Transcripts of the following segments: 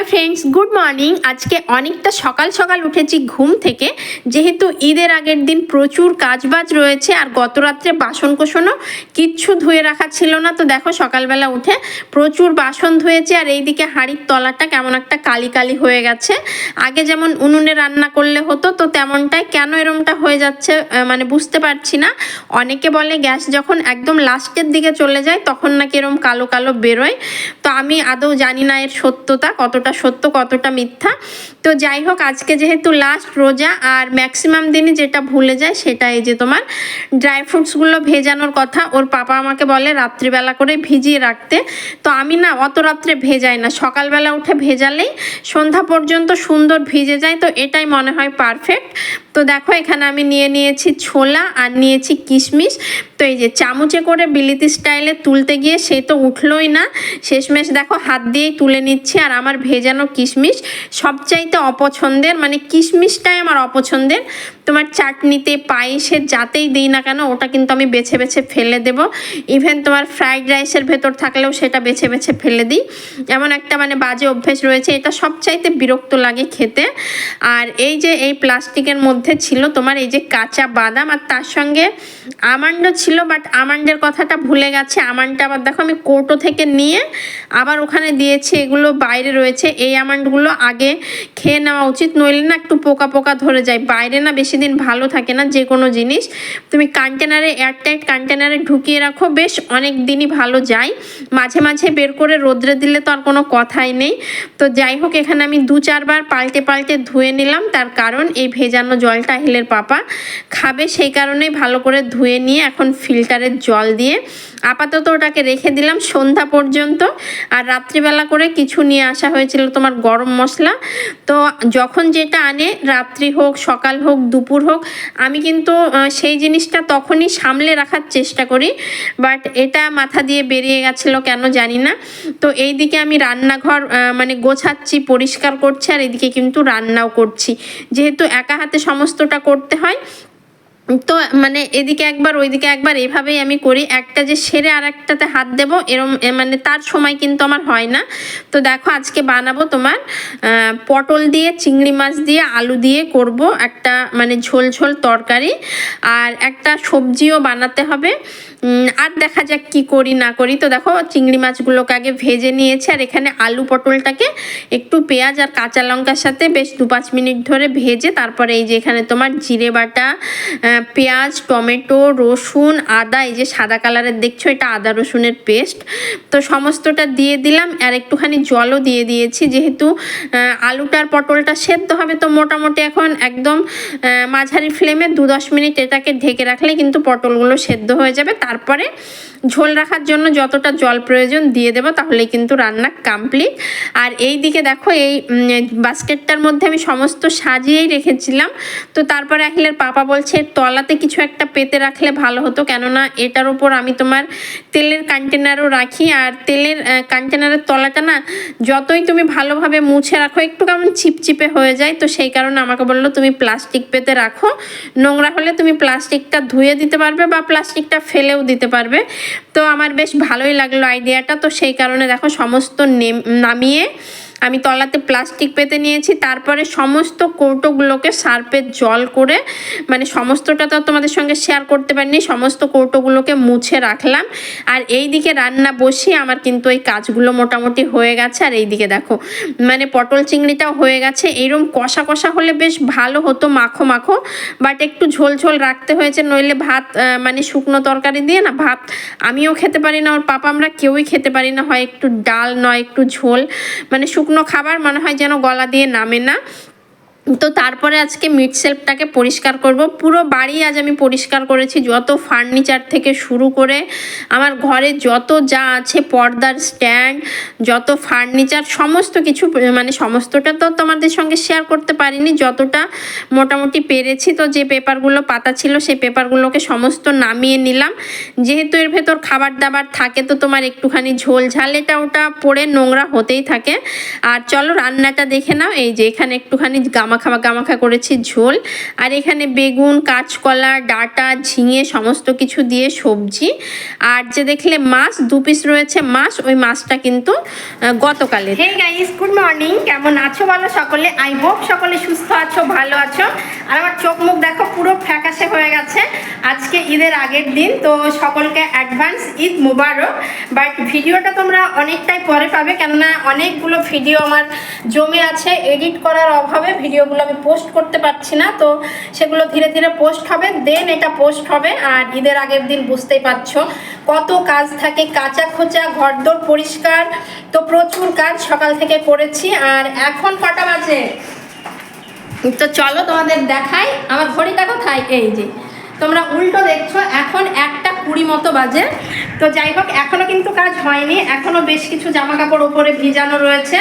Hello friends, good morning. আজকে অনেকটা সকাল সকাল উঠেছি ঘুম থেকে। যেহেতু ঈদের আগের দিন প্রচুর কাজবাজ রয়েছে আর গত রাত্রে বাসন কোসনও কিচ্ছু ধুয়ে রাখা ছিল না, তো দেখো সকালবেলা উঠে প্রচুর বাসন ধুয়েছে আর এইদিকে হাঁড়ির তলাটা কেমন একটা কালি কালি হয়ে গেছে। আগে যেমন উনুনে রান্না করলে হতো, তো তেমনটাই কেন এরমটা হয়ে যাচ্ছে মানে বুঝতে পারছি না। অনেকে বলে গ্যাস যখন একদম লাস্টের দিকে চলে যায়, তখন নাকি এরম কালো কালো বেরোয়। তো আমি আদৌ জানি না এর সত্যতা, কতটা সত্য, কতটা মিথ্যা। তো যাই হোক, আজকে যেহেতু লাস্ট রোজা, আর ম্যাক্সিমাম দিনই যেটা ভুলে যায় সেটা এই যে তোমার ড্রাই ফ্রুটসগুলো ভেজানোর কথা। ওর পাপা আমাকে বলে রাত্রিবেলা করে ভিজিয়ে রাখতে। তো আমি না অত রাত্রে ভেজাই না। সকালবেলা উঠে ভেজালেই, সন্ধ্যা পর্যন্ত সুন্দর ভিজে যায়। তো এটাই মনে হয় পারফেক্ট তো দেখো, এখানে আমি নিয়ে নিয়েছি ছোলা আর নিয়েছি কিশমিশ। তো এই যে চামচে করে বিলিতি স্টাইলে তুলতে গিয়ে সে তো উঠলোই না। শেষমেশ দেখো, হাত দিয়েই তুলে নিচ্ছি আর আমার ভেজানো কিশমিশ। সবচাইতে অপছন্দের মানে কিশমিশটাই আমার অপছন্দের। তোমার চাটনিতে, পায়েসে, যাতেই দিই না কেন, ওটা কিন্তু আমি বেছে বেছে ফেলে দেব। ইভেন তোমার ফ্রাইড রাইসের ভেতর থাকলেও সেটা বেছে বেছে ফেলে দিই। এমন একটা মানে বাজে অভ্যেস রয়েছে, এটা সবচাইতে বিরক্ত লাগে খেতে। আর এই যে এই প্লাস্টিকের মধ্যে ছিল তোমার এই যে কাঁচা বাদাম আর তার সঙ্গে আমান্ডও ছিল বাট আমান্ডের কথাটা ভুলে গেছে। আমান্ডটা আবার দেখো আমি কোটো থেকে নিয়ে আবার ওখানে দিয়েছি, এগুলো বাইরে রয়েছে। এই আমান্ডগুলো আগে খেয়ে নেওয়া উচিত। নইলে না একটু পোকা পোকা ধরে যায়। বাইরে না বেশি দিন ভালো থাকে না যে কোনো জিনিস। তুমি কন্টেনারে এয়ারটাইট কন্টেনারে ঢুকিয়ে রাখো। বেশ অনেক দিনই ভালো যায়। মাঝে মাঝে বের করে রোদ্রে দিলে তো আর কোনো কথাই নেই। তো যাই হোক, এখানে আমি দু চারবার পাল্টে পাল্টে ধুয়ে নিলাম। তার কারণ এই ভেজানো জলটা হিলের পাপা খাবে। সেই কারণেই ভালো করে ধুয়ে নিয়ে এখন ফিল্টারের জল দিয়ে আপাতত ওটাকে রেখে দিলাম সন্ধ্যা পর্যন্ত। আর রাত্রিবেলা করে কিছু নিয়ে আসা হয়েছিল তোমার গরম মশলা। তো যখন যেটা আনে, রাত্রি হোক, সকাল হোক, দুপুর হোক, আমি কিন্তু সেই জিনিসটা তখনই সামলে রাখার চেষ্টা করি। বাট এটা মাথা দিয়ে বেরিয়ে গেছিল কেন জানি না। তো এই দিকে আমি রান্নাঘর মানে গোছাচ্ছি, পরিষ্কার করছি, আর এদিকে কিন্তু রান্নাও করছি। যেহেতু একা হাতে সমস্তটা করতে হয় তো মানে এদিকে একবার, ওইদিকে একবার, এভাবেই আমি করি। একটা যে সেরে আর একটাতে হাত দেবো, এরম মানে তার সময় কিন্তু আমার হয় না। তো দেখো, আজকে বানাবো তোমার পটল দিয়ে, চিংড়ি মাছ দিয়ে, আলু দিয়ে করব একটা মানে ঝোল ঝোল তরকারি। আর একটা সবজিও বানাতে হবে। আর দেখা যাক কি করি, না করি। তো দেখো, চিংড়ি মাছগুলোকে আগে ভেজে নিয়েছে, আর এখানে আলু পটলটাকে একটু পেঁয়াজ আর কাঁচা লঙ্কার সাথে বেশ দু পাঁচ মিনিট ধরে ভেজে, তারপরে এই যে এখানে তোমার জিরে বাটা পেঁয়াজ, টমেটো, রসুন, আদা, এই যে সাদা কালারের দেখছ, এটা আদা রসুনের পেস্ট। তো সমস্তটা দিয়ে দিলাম, আর একটুখানি জলও দিয়ে দিয়েছি, যেহেতু আলুটার পটলটা সেদ্ধ হবে, তো মোটামুটি এখন একদম মাঝারি ফ্লেমে দু দশ মিনিট এটাকে ঢেকে রাখলে কিন্তু পটলগুলো সেদ্ধ হয়ে যাবে তারপরে ঝোল রাখার জন্য যতটা জল প্রয়োজন দিয়ে দেবো তাহলে কিন্তু রান্না কমপ্লিট আর এই দিকে দেখো, এই বাস্কেটটার মধ্যে আমি সমস্ত সাজিয়েই রেখেছিলাম। তো তারপরে আহিলের পাপা বলছে, তলাতে কিছু একটা পেতে রাখলে ভালো হতো, কেননা এটার উপর আমি তোমার তেলের কন্টেনারও রাখি। আর তেলের কন্টেনারের তলাটা না, যতই তুমি ভালোভাবে মুছে রাখো, একটু কেমন চিপচিপে হয়ে যায়। তো সেই কারণে আমাকে বলল, তুমি প্লাস্টিক পেতে রাখো। নোংরা হলে তুমি প্লাস্টিকটা ধুয়ে দিতে পারবে বা প্লাস্টিকটা ফেলেও দিতে পারবে। তো আমার বেশ ভালোই লাগল আইডিয়াটা। তো সেই কারণে দেখো সমস্ত নেম- নামিয়ে আমি তলাতে প্লাস্টিক পেতে নিয়েছি, তারপরে সমস্ত কৌটোগুলোকে সার্পের জল করে মানে সমস্তটা তো তোমাদের সঙ্গে শেয়ার করতে পারিনি, সমস্ত কৌটোগুলোকে মুছে রাখলাম। আর এই দিকে রান্না বসিয়ে আমার কিন্তু এই কাজগুলো মোটামুটি হয়ে গেছে। আর এই দিকে দেখো মানে পটল চিংড়িটাও হয়ে গেছে। এইরকম কষা কষা হলে বেশ ভালো হতো মাখো মাখো বাট একটু ঝোল ঝোল রাখতে হয়েছে, নইলে ভাত মানে শুকনো তরকারি দিয়ে না ভাত আমিও খেতে পারি না, ওর পাপা আমরা কেউই খেতে পারি না, হয় একটু ডাল নয়, একটু ঝোল মানে শুকনো খাবার মনে হয় যেন গলা দিয়ে নামে না। তো তারপরে আজকে মিট সেলফটাকে পরিষ্কার করব। পুরো বাড়ি আজ আমি পরিষ্কার করেছি, যত ফার্নিচার থেকে শুরু করে আমার ঘরে যত যা আছে, পর্দার স্ট্যান্ড যত ফার্নিচার সমস্ত কিছু মানে সমস্তটা তো তোমাদের সঙ্গে শেয়ার করতে পারিনি, যতটা মোটামুটি পেরেছি। তো যে পেপারগুলো পাতা ছিল, সেই পেপারগুলোকে সমস্ত নামিয়ে নিলাম। যেহেতু এর ভেতর খাবার দাবার থাকে, তো তোমার একটুখানি ঝোল ঝাল, এটা ওটা পড়ে নোংরা হতেই থাকে। আর চলো রান্নাটা দেখে নাও, এই যে এখানে একটুখানি গাম গামাখা গামাখা করেছি ঝোল। আর এখানে বেগুন, কাঁচকলা, ডাটা, ঝিঙে সমস্ত কিছু দিয়ে সবজি। আর যে দেখলে মাছ, দু পিস রয়েছে মাছ, ওই মাছটা কিন্তু গতকালে গতকালের। হে গাইস গুড মর্নিং কেমন আছো বলো সকলে? আই হোপ সকলে সুস্থ আছো, ভালো আছো। আর আমার চোখ মুখ দেখো, পুরো ফ্যাকাশে হয়ে গেছে। আজকে ঈদের আগের দিন, তো সকলকে অ্যাডভান্স ঈদ মুবারক। বাট ভিডিওটা তোমরা অনেকটাই পরে পাবে, কেননা অনেকগুলো ভিডিও আমার জমে আছে এডিট করার অভাবে ভিডিওগুলো আমি পোস্ট করতে পারছি না, তো সেগুলো ধীরে ধীরে পোস্ট হবে দেন এটা পোস্ট হবে। আর ঈদের আগের দিন বুঝতেই পারছ কত কাজ থাকে, কাঁচা খোঁচা, ঘরদোর পরিষ্কার, তো প্রচুর কাজ সকাল থেকে করেছি। আর এখন কটা বাজে? তো চলো তোমাদের দেখাই, আমার ঘড়িটা কোথায়? এই যে। তোমরা উল্টো দেখছ, এখন একটা কুড়ি মতো বাজে। তো যাই হোক, এখনও কিন্তু কাজ হয়নি। এখনও বেশ কিছু জামা কাপড় ওপরে ভিজানো রয়েছে।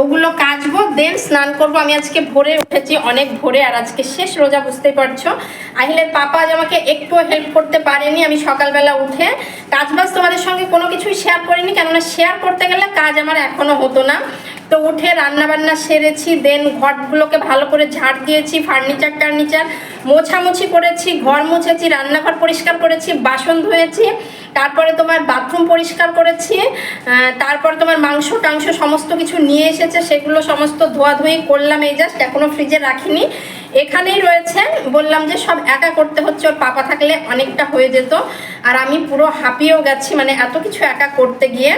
ওগুলো কাচবো, দেন স্নান করব। আমি আজকে ভোরে উঠেছি, অনেক ভোরে, আর আজকে শেষ রোজা, বুঝতেই পারছ। আহিলের পাপা আজ আমাকে একটু হেল্প করতে পারেনি, আমি সকালবেলা উঠে। কাজবাজ তোমাদের সঙ্গে কোনো কিছুই শেয়ার করিনি, কেননা শেয়ার করতে গেলে কাজ আমার এখনও হতো না। তো উঠে রান্না বান্না সেরেছি দেন ঘরগুলোকে ভালো করে ঝাড় দিয়েছি ফার্নিচার টার্নিচার মোছামুছি করেছি, ঘর মুছেছি, রান্নাঘর পরিষ্কার করেছি, বাসন ধুয়েছি, তারপরে তোমার বাথরুম পরিষ্কার করেছি তারপর তোমার মাংস টাংস সমস্ত কিছু নিয়ে এসেছে, সেগুলো সমস্ত ধোয়াধুয়ি করলাম এই জাস্ট এখনও ফ্রিজে রাখিনি। এখানেই রয়েছে, বললাম যে সব একা করতে হচ্ছে, ওর পাপা থাকলে অনেকটা হয়ে যেত, আর আমি পুরো হাঁপিয়েও গেছি মানে এত কিছু একা করতে গিয়ে।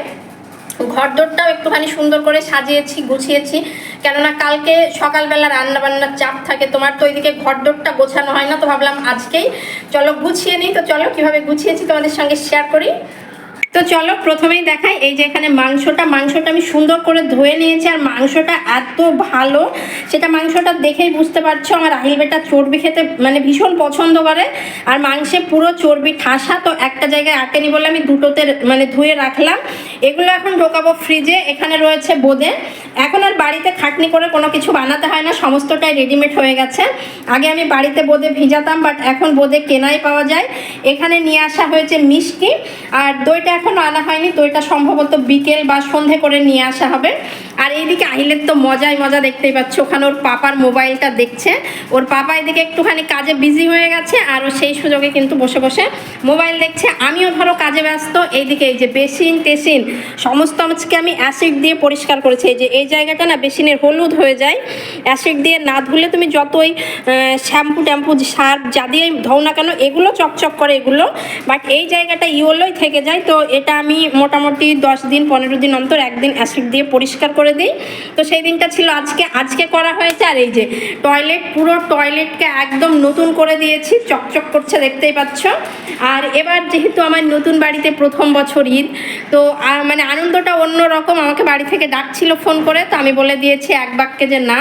ঘরদোরটাও একটুখানি সুন্দর করে সাজিয়েছি, গুছিয়েছি। কেননা কালকে সকালবেলা রান্না বান্নার চাপ থাকে, তোমার তো ওইদিকে ঘরদোরটা গোছানো হয় না, তো ভাবলাম আজকেই, চলো গুছিয়ে নিই। তো চলো কীভাবে গুছিয়েছি তোমাদের সঙ্গে শেয়ার করি। তো চলো প্রথমেই দেখাই, এই যে এখানে মাংসটা মাংসটা আমি সুন্দর করে ধুয়ে নিয়েছি আর মাংসটা এত ভালো, সেটা মাংসটা দেখেই বুঝতে পারছ আমার আহিল বেটা চর্বি খেতে মানে ভীষণ পছন্দ করে, আর মাংসে পুরো চর্বি ঠাসা, তো একটা জায়গায় আটেনি বলে আমি দুটোতে মানে ধুয়ে রাখলাম। এগুলো এখন ঢোকাবো ফ্রিজে এখানে রয়েছে বোঁদে। এখন আর বাড়িতে খাটনি করে কোনো কিছু বানাতে হয় না, সমস্তটাই রেডিমেড হয়ে গেছে। আগে আমি বাড়িতে বোঁদে ভিজাতাম বাট এখন বোঁদে কেনাই পাওয়া যায়। এখানে নিয়ে আসা হয়েছে মিষ্টি আর দইটা এখনও আনা হয়নি। দইটা সম্ভবত বিকেল বা সন্ধে করে নিয়ে আসা হবে। আর এইদিকে আহিলের তো মজাই মজা দেখতেই পাচ্ছ। ওখানে ওর পাপার মোবাইলটা দেখছে। ওর পাপা এদিকে একটুখানি কাজে বিজি হয়ে গেছে আর ও সেই সুযোগে কিন্তু বসে বসে মোবাইল দেখছে। আমিও ধরো কাজে ব্যস্ত। এইদিকে এই যে বেসিন, টেসিন, সমস্ত আজকে আমি অ্যাসিড দিয়ে পরিষ্কার করেছি। এই যে এই জায়গাটা না বেসিনের হলুদ হয়ে যায়। অ্যাসিড দিয়ে না ধুলে তুমি যতই শ্যাম্পু ট্যাম্পু, সার্ফ যা দিয়ে ধও না কেন, এগুলো চকচক করে এগুলো। বাট এই জায়গাটা ইয়েলোই থেকে যায়। তো এটা আমি মোটামুটি দশ দিন, পনেরো দিন অন্তর একদিন অ্যাসিড দিয়ে পরিষ্কার করে দিই। তো সেই দিনটা ছিল আজকে। আজকে করা হয়েছে, আর এই যে টয়লেট পুরো টয়লেটকে একদম নতুন করে দিয়েছি। চকচক করছে, দেখতেই পাচ্ছ। আর এবার যেহেতু আমার নতুন বাড়িতে প্রথম বছর ঈদ, তো মানে আনন্দটা অন্য রকম। আমাকে বাড়ি থেকে ডাকছিল ফোন করে, তো আমি বলে দিয়েছি এক বাক্যে যে না।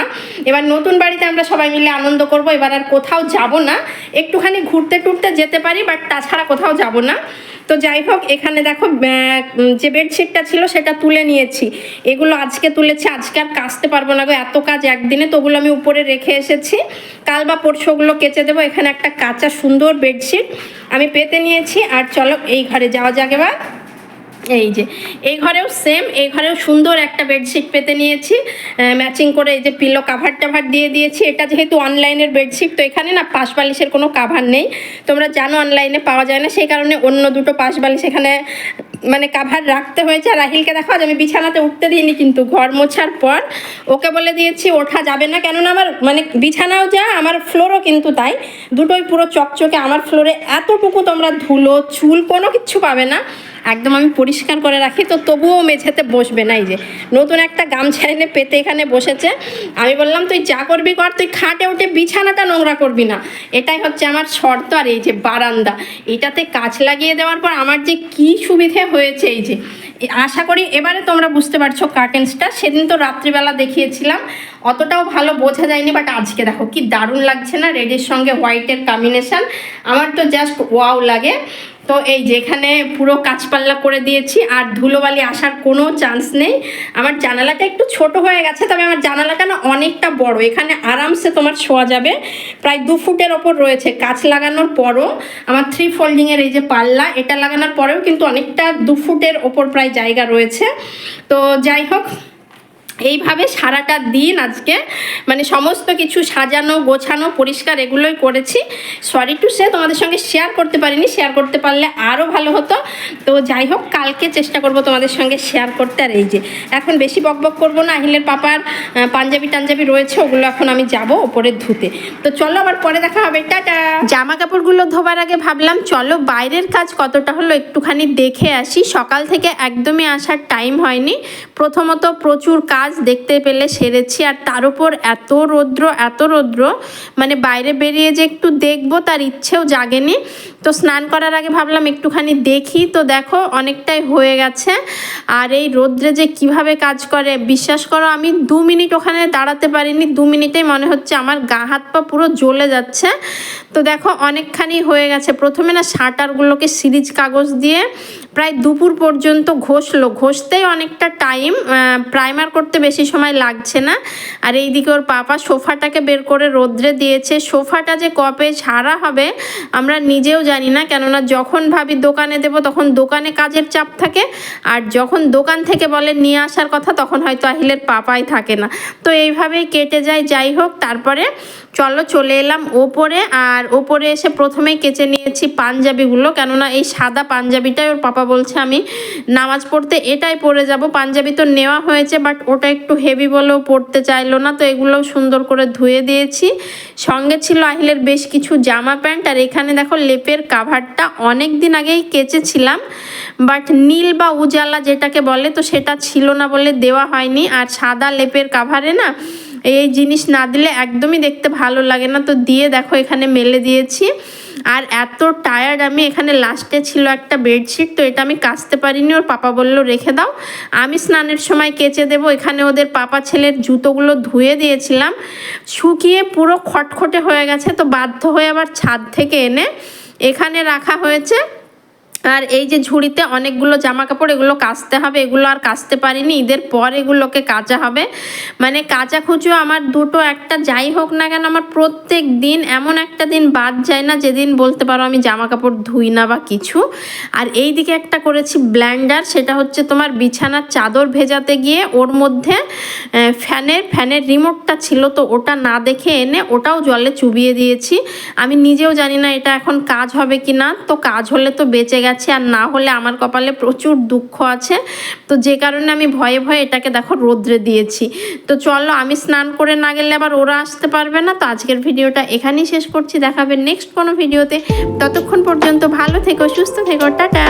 এবার নতুন বাড়িতে আমরা সবাই মিলে আনন্দ করব। এবার আর কোথাও যাব না। একটুখানি ঘুরতে টুরতে যেতে পারি বাট তাছাড়া কোথাও যাব না। তো যাই হোক, এখানে দেখো যে বেডশিটটা ছিল সেটা তুলে নিয়েছি। এগুলো আজকে তুলেছি, আজকে আর কাচতে পারব না গো, এত কাজ একদিনে, তো ওগুলো আমি উপরে রেখে এসেছি। কাল বা পরশু ওগুলো কেচে দেবো, এখানে একটা কাঁচা সুন্দর বেডশিট আমি পেতে নিয়েছি। আর চলো, এই ঘরে যাওয়া যাক এবার। এই যে, এই ঘরেও সেম এই ঘরেও সুন্দর একটা বেডশিট পেতে নিয়েছি। ম্যাচিং করে এই যে পিলো কাভার টাভার দিয়ে দিয়েছি। এটা যেহেতু অনলাইনের বেডশিট তো এখানে না পাশ বালিশের কোনো কাভার নেই। তোমরা জানো অনলাইনে পাওয়া যায় না, সেই কারণে অন্য দুটো পাশ বালিশ এখানে মানে কাভার রাখতে হয়েছে। রাহিলকে দেখো, আজ আমি বিছানাতে উঠতে দিইনি কিন্তু, ঘর মোছার পর। ওকে বলে দিয়েছি, ওঠা যাবে না, কেননা আমার মানে বিছানাও যা, আমার ফ্লোরও কিন্তু তাই। দুটোই পুরো চকচকে, আমার ফ্লোরে এতটুকু তোমরা ধুলো, চুল কোনো কিচ্ছু পাবে না। একদম আমি পরিষ্কার করে রাখি, তো তবুও মেঝেতে বসবে না এই যে। নতুন একটা গামছা এনে পেতে এখানে বসেছে। আমি বললাম, তুই যা করবি কর, তুই খাটে উঠে বিছানাটা নোংরা করবি না। এটাই হচ্ছে আমার শর্ত আর এই যে বারান্দা। এটাতে কাচ লাগিয়ে দেওয়ার পর আমার যে কি সুবিধে হয়েছে এই যে। আশা করি এবারে তোমরা বুঝতে পারছ কার্টেন্সটা। সেদিন তো রাত্রিবেলা দেখিয়েছিলাম। অতটাও ভালো বোঝা যায়নি, বাট আজকে দেখো কি দারুণ লাগছে না? রেডের সঙ্গে হোয়াইটের কম্বিনেশন। আমার তো জাস্ট ওয়াও লাগে। তো এই যে এখানে পুরো কাঁচপাল্লা করে দিয়েছি, আর ধুলোবালি আসার কোনো চান্স নেই। আমার জানালাটা একটু ছোট হয়ে গেছে, তবে আমার জানালাটা না অনেকটা বড়। এখানে আরামসে তোমার শোয়া যাবে। প্রায় দু ফুটের ওপর রয়েছে কাঁচ লাগানোর পরও। আমার থ্রি ফোল্ডিংয়ের এই যে পাল্লা, এটা লাগানোর পরেও কিন্তু অনেকটা দু ফুটের ওপর প্রায় জায়গা রয়েছে। তো যাই হোক এইভাবে সারাটা দিন আজকে মানে সমস্ত কিছু সাজানো, গোছানো, পরিষ্কার এগুলোই করেছি। সরি টু সে তোমাদের সঙ্গে শেয়ার করতে পারিনি। শেয়ার করতে পারলে আরও ভালো হতো। তো যাই হোক, কালকে চেষ্টা করব তোমাদের সঙ্গে শেয়ার করতে। আর এই যে, এখন বেশি বকবক করব না। আহিলের পাপার পাঞ্জাবি টাঞ্জাবি রয়েছে, ওগুলো এখন আমি যাব ওপরে ধুতে। তো চলো, আবার পরে দেখা হবে। টাটা! জামা কাপড়গুলো ধোবার আগে ভাবলাম, চলো বাইরের কাজ কতটা হলো একটুখানি দেখে আসি। সকাল থেকে একদমই আসার টাইম হয়নি। প্রথমত প্রচুর কাজ দেখতে পেলে সেরেছি আর তার উপর এত রৌদ্র এত রৌদ্র মানে বাইরে বেরিয়ে যে একটু দেখব তার ইচ্ছেও জাগেনি। তো স্নান করার আগে ভাবলাম একটুখানি দেখি। তো দেখো অনেকটাই হয়ে গেছে। আর এই রৌদ্রে যে কীভাবে কাজ করে, বিশ্বাস করো আমি দু মিনিট ওখানে দাঁড়াতে পারিনি, দু মিনিটেই মনে হচ্ছে আমার গা হাত পা পুরো জ্বলে যাচ্ছে। তো দেখো অনেকখানি হয়ে গেছে। প্রথমে না শাটারগুলোকে সিরিজ কাগজ দিয়ে প্রায় দুপুর পর্যন্ত ঘষলো। ঘষতেই অনেকটা টাইম প্রাইমার করতে বেশি সময় লাগছে না। আর এইদিকে ওর পাপা সোফাটাকে বের করে রোদ্রে দিয়েছে। সোফাটা যে কপে সারা হবে আমরা নিজেও জানি না। কেননা যখন ভাবি দোকানে দেব তখন দোকানে কাজের চাপ থাকে। আর যখন দোকান থেকে বলে নিয়ে আসার কথা তখন হয়তো আহিলের পাপাই থাকে না। তো এইভাবেই কেটে যায়। যাই হোক, তারপরে চলো চলে এলাম ওপরে, আর ওপরে এসে প্রথমেই কেচে নিয়েছি পাঞ্জাবিগুলো, কেননা এই সাদা পাঞ্জাবিটাই ওর পাপা বলছে আমি নামাজ পড়তে এটাই পরে যাব। পাঞ্জাবি তো নেওয়া হয়েছে বাট ওটা একটু হেভি বলেও পড়তে চাইলো না, তো এগুলোও সুন্দর করে ধুয়ে দিয়েছি। সঙ্গে ছিল আহিলের বেশ কিছু জামা প্যান্ট, আর এখানে দেখো লেপের কাভারটা অনেক দিন আগেই কেচেছিলাম বাট নীল বা উজালা যেটাকে বলে, তো সেটা ছিল না বলে দেওয়া হয়নি, আর সাদা লেপের কাভারে না এই জিনিস না দিলে একদমই দেখতে ভালো লাগে না। তো দিয়ে দেখো এখানে মেলে দিয়েছি। আর এত টায়ার্ড আমি এখানে লাস্টে ছিল একটা বেডশিট তো এটা আমি কাচতে পারিনি। ওর পাপা বলল, রেখে দাও। আমি স্নানের সময় কেচে দেবো। এখানে ওদের পাপা ছেলের জুতোগুলো ধুয়ে দিয়েছিলাম। শুকিয়ে পুরো খটখটে হয়ে গেছে, তো বাধ্য হয়ে আবার ছাদ থেকে এনে এখানে রাখা হয়েছে। আর এই যে ঝুড়িতে অনেকগুলো জামা কাপড় এগুলো কাচতে হবে, এগুলো আর কাচতে পারিনি। ঈদের পর এগুলোকে কাচা হবে। মানে কাচা খুচো আমার দুটো, একটা যাই হোক না কেন আমার প্রত্যেক দিন এমন একটা দিন বাদ যায় না, যেদিন বলতে পারো আমি জামা কাপড় ধুই না বা কিছু। আর এই দিকে একটা করেছি ব্ল্যান্ডার, সেটা হচ্ছে তোমার বিছানার চাদর ভেজাতে গিয়ে ওর মধ্যে ফ্যানের ফ্যানের রিমোটটা ছিল তো ওটা না দেখে এনে ওটাও জলে চুবিয়ে দিয়েছি। আমি নিজেও জানি না এটা এখন কাজ হবে কি না তো কাজ হলে তো বেঁচে গেছে। আর না হলে আমার কপালে প্রচুর দুঃখ আছে। তো যে কারণে আমি ভয়ে ভয়ে এটাকে দেখো রোদ্রে দিয়েছি। তো চলো আমি স্নান করে না গেলে আবার ওরা আসতে পারবে না। তো আজকের ভিডিওটা এখানেই শেষ করছি। দেখাবে নেক্সট কোনো ভিডিওতে। ততক্ষণ পর্যন্ত ভালো থেকো, সুস্থ থেকো, টাটা।